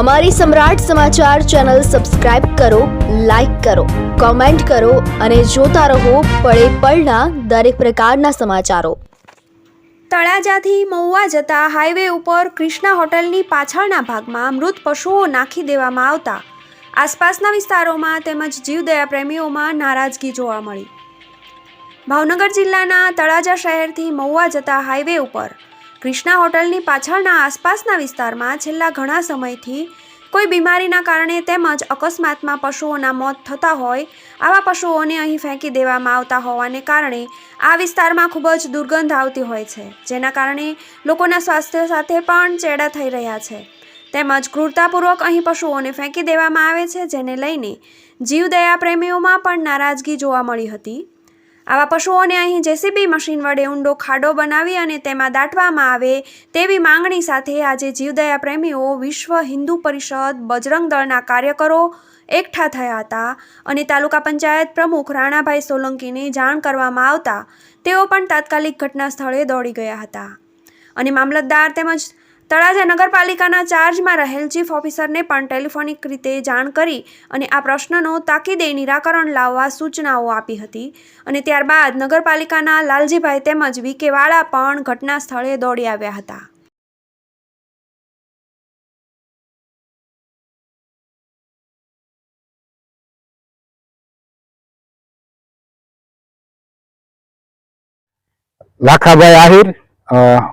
અમારી Samrat Samachar channel subscribe કરો, like કરો, કોમેન્ટ કરો અને જોતા રહો પળે પળના દરેક પ્રકારના સમાચારો. તળાજાથી મહુવા જતા હાઈવે ઉપર કૃષ્ણા હોટલની પાછળના ભાગમાં મૃત પશુઓ નાખી દેવામાં આવતા. આસપાસના વિસ્તારોમાં તેમજ જીવદયા પ્રેમીઓમાં નારાજગી જોવા મળી. ભાવનગર જિલ્લાના તળાજા શહેરથી મહુવા જતા હાઈવે ઉપર કૃષ્ણા હોટલની પાછળના આસપાસના વિસ્તારમાં છેલ્લા ઘણા સમયથી કોઈ બીમારીના કારણે તેમજ અકસ્માતમાં પશુઓના મોત થતા હોય, આવા પશુઓને અહીં ફેંકી દેવામાં આવતા હોવાને કારણે આ વિસ્તારમાં ખૂબ જ દુર્ગંધ આવતી હોય છે, જેના કારણે લોકોના સ્વાસ્થ્ય સાથે પણ ચેડા થઈ રહ્યા છે. તેમજ ક્રૂરતાપૂર્વક અહીં પશુઓને ફેંકી દેવામાં આવે છે, જેને લઈને જીવદયા પ્રેમીઓમાં પણ નારાજગી જોવા મળી હતી. આવા પશુઓને અહીં જેસીબી મશીન વડે ઊંડો ખાડો બનાવી અને તેમાં દાટવામાં આવે તેવી માંગણી સાથે આજે જીવદયા પ્રેમીઓ વિશ્વ હિન્દુ પરિષદ બજરંગ દળના કાર્યકરો એકઠા થયા હતા અને તાલુકા પંચાયત પ્રમુખ રાણાભાઈ સોલંકીને જાણ કરવામાં આવતા તેઓ પણ તાત્કાલિક ઘટના સ્થળે દોડી ગયા હતા. અને મામલતદાર તેમજ તળાજા નગરપાલિકાના ચાર્જમાં રહેલ ચીફ ઓફિસરને પણ ટેલિફોનિક રીતે જાણ કરી અને આ પ્રશ્નનો તાકીદે નિરાકરણ લાવવા સૂચનાઓ આપી હતી. અને ત્યારબાદ નગરપાલિકાના લાલજીભાઈ તેમજ વીકે વાળા પણ ઘટના સ્થળે દોડી આવ્યા હતા. લાખાભાઈ આહિર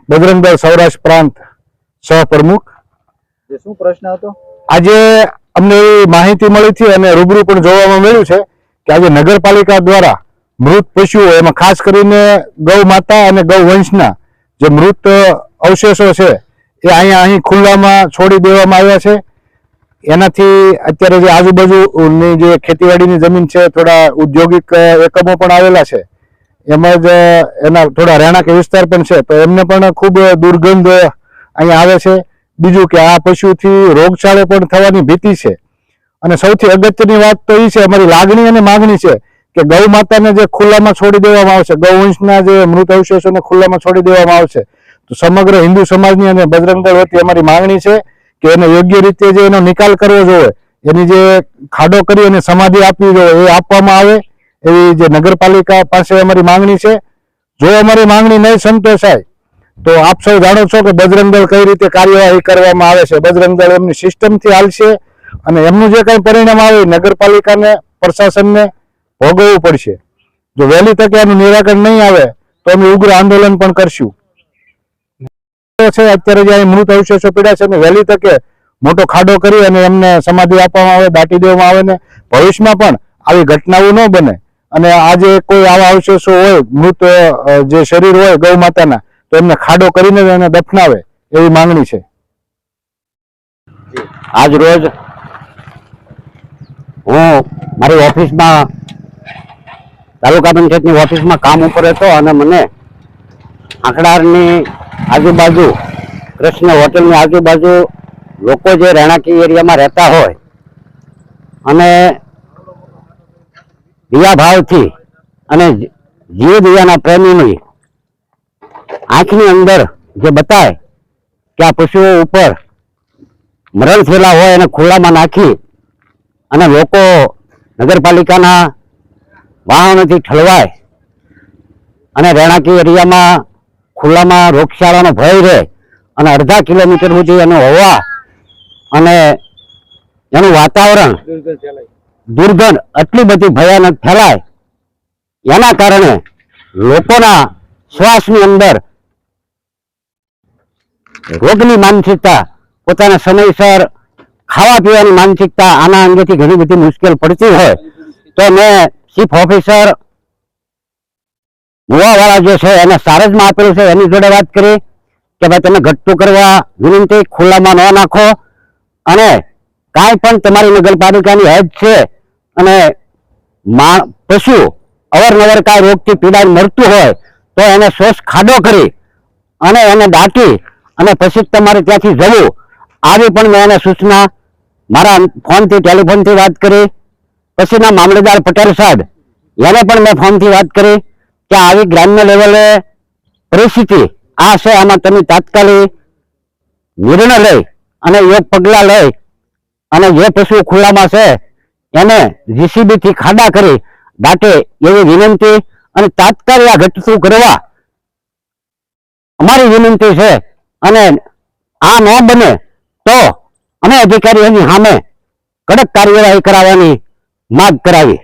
બજરંગભાઈ સૌરાષ્ટ્ર પ્રાંત. સહપ્રમુખ પ્રમુખ. શું પ્રશ્ન હતો? આજે અમને માહિતી મળી હતી અને રૂબરૂ પણ જોવામાં મળ્યું છે કે આજે નગરપાલિકા દ્વારા મૃત પશુઓ એમાં ખાસ કરીને ગૌ માતા અને ગૌ વંશના જે મૃત અવશેષો છે એ અહીંયા અહીં ખુલ્લામાં છોડી દેવામાં આવ્યા છે. એનાથી અત્યારે જે આજુબાજુની જે ખેતીવાડીની જમીન છે થોડા ઉદ્યોગિક એકમો પણ આવેલા છે. એમાં જ એના થોડા રહેણાંક વિસ્તાર પણ છે. તો એમને પણ ખૂબ દુર્ગંધ અહીંયા આવે છે. બીજું કે આ પશુથી રોગચાળો પણ થવાની ભીતિ છે. અને સૌથી અગત્યની વાત તો એ છે, અમારી લાગણી અને માગણી છે કે ગૌ માતાને જે ખુલ્લામાં છોડી દેવામાં આવશે ગૌવંશના જે મૃત અવશેષોને ખુલ્લામાં છોડી દેવામાં આવશે, તો સમગ્ર હિન્દુ સમાજની અને બજરંગ દળ વતી અમારી માંગણી છે કે એને યોગ્ય રીતે જે એનો નિકાલ કરવો જોઈએ, એની જે ખાડો કરી અને સમાધિ આપવી જોઈએ, એ આપવામાં આવે, એવી જે નગરપાલિકા પાસે અમારી માંગણી છે. જો અમારી માંગણી નહીં સંતોષાય તો આપ સૌ જાણો છો કે બજરંગ દળ કઈ રીતે કાર્યવાહી કરવામાં આવે છે? બજરંગ દળ એમની સિસ્ટમથી હાલશે અને એમનું જે કંઈ પરિણામ આવે નગરપાલિકાને, પ્રશાસનને ભોગવવું પડશે. જો વહેલી તકે એનું નિરાકરણ નહીં આવે, તો અમે ઉગ્ર આંદોલન પણ કરશું. છે, અત્યારે જે મૃત અવશેષો પીડા છે ને, વહેલી તકે મોટો ખાડો કરી અને એમને સમાધિ આપવામાં આવે, દાટી દેવામાં આવે ને, ભવિષ્યમાં પણ આવી ઘટનાઓ ન બને. અને આજે કોઈ આવા અવશેષો હોય, મૃત જે શરીર હોય ગૌ માતાના તો એમને ખાડો કરીને એને દફનાવે એવી માંગણી છે. આજ રોજ હું મારી ઓફિસમાં, તાલુકા પંચાયતની ઓફિસમાં કામ ઉપર હતો અને મને આંકડારની આજુબાજુ, કૃષ્ણ હોટલની આજુબાજુ લોકો જે રહેણાંકી એરિયામાં રહેતા હોય અને દિયા ભાવથી અને જીવ દિયાના પ્રેમીની આંખની અંદર જે બતાય કે આ પશુઓ ઉપર મરણ થયેલા હોય એને ખુલ્લામાં નાખી અને લોકો નગરપાલિકાના વાહનોથી ઠલવાય અને રહેણાંકી એરિયામાં ખુલ્લામાં રોગશાળાનો ભય રહે અને અડધા કિલોમીટર સુધી એનો હવા અને એનું વાતાવરણ દુર્ગંધ આટલી બધી ભયાનક ફેલાય. એના કારણે લોકોના શ્વાસની અંદર રોગની માનસિકતા, પોતાના સમયસર ખાવા પીવાની માનસિકતા, આના અંગેથી ઘણી બધી મુશ્કેલ પડતી હોય. તો મેં ચીફ ઓફિસર ગોવાવાળા જે છે, એને સારજમાં આપેલું છે, એની જોડે વાત કરી કે ભાઈ તમે ઘટતું કરવા વિનંતી, ખુલ્લામાં ન નાખો. અને કાંઈ પણ તમારી નગરપાલિકાની હદ છે અને પશુ અવારનવાર કાંઈ રોગથી પીડા મળતું હોય, તો એને શ્વાસ ખાડો કરી અને એને દાટી અને પછી તમારે ત્યાંથી જવું. આવી પણ મેં એને સૂચના મારા ફોનથી, ટેલિફોનથી વાત કરી. પછીના મામલેદાર પટેલ સાહેબ, એને પણ મેં ફોનથી વાત કરી કે આવી ગ્રામ્ય લેવલે પરિસ્થિતિ આ છે, આમાં તમે તાત્કાલિક નિર્ણય લઈ અને યોગ પગલાં લઈ અને જે પશુ ખુલ્લામાં છે, એને જીસીબીથી ખાડા કરી દાટે એવી વિનંતી અને તાત્કાલિક આ ઘટતું કરવા. અમારી વિનંતી છે અને આ ન બને તો અમે અધિકારીઓની સામે કડક કાર્યવાહી કરાવવાની માગ કરાવી.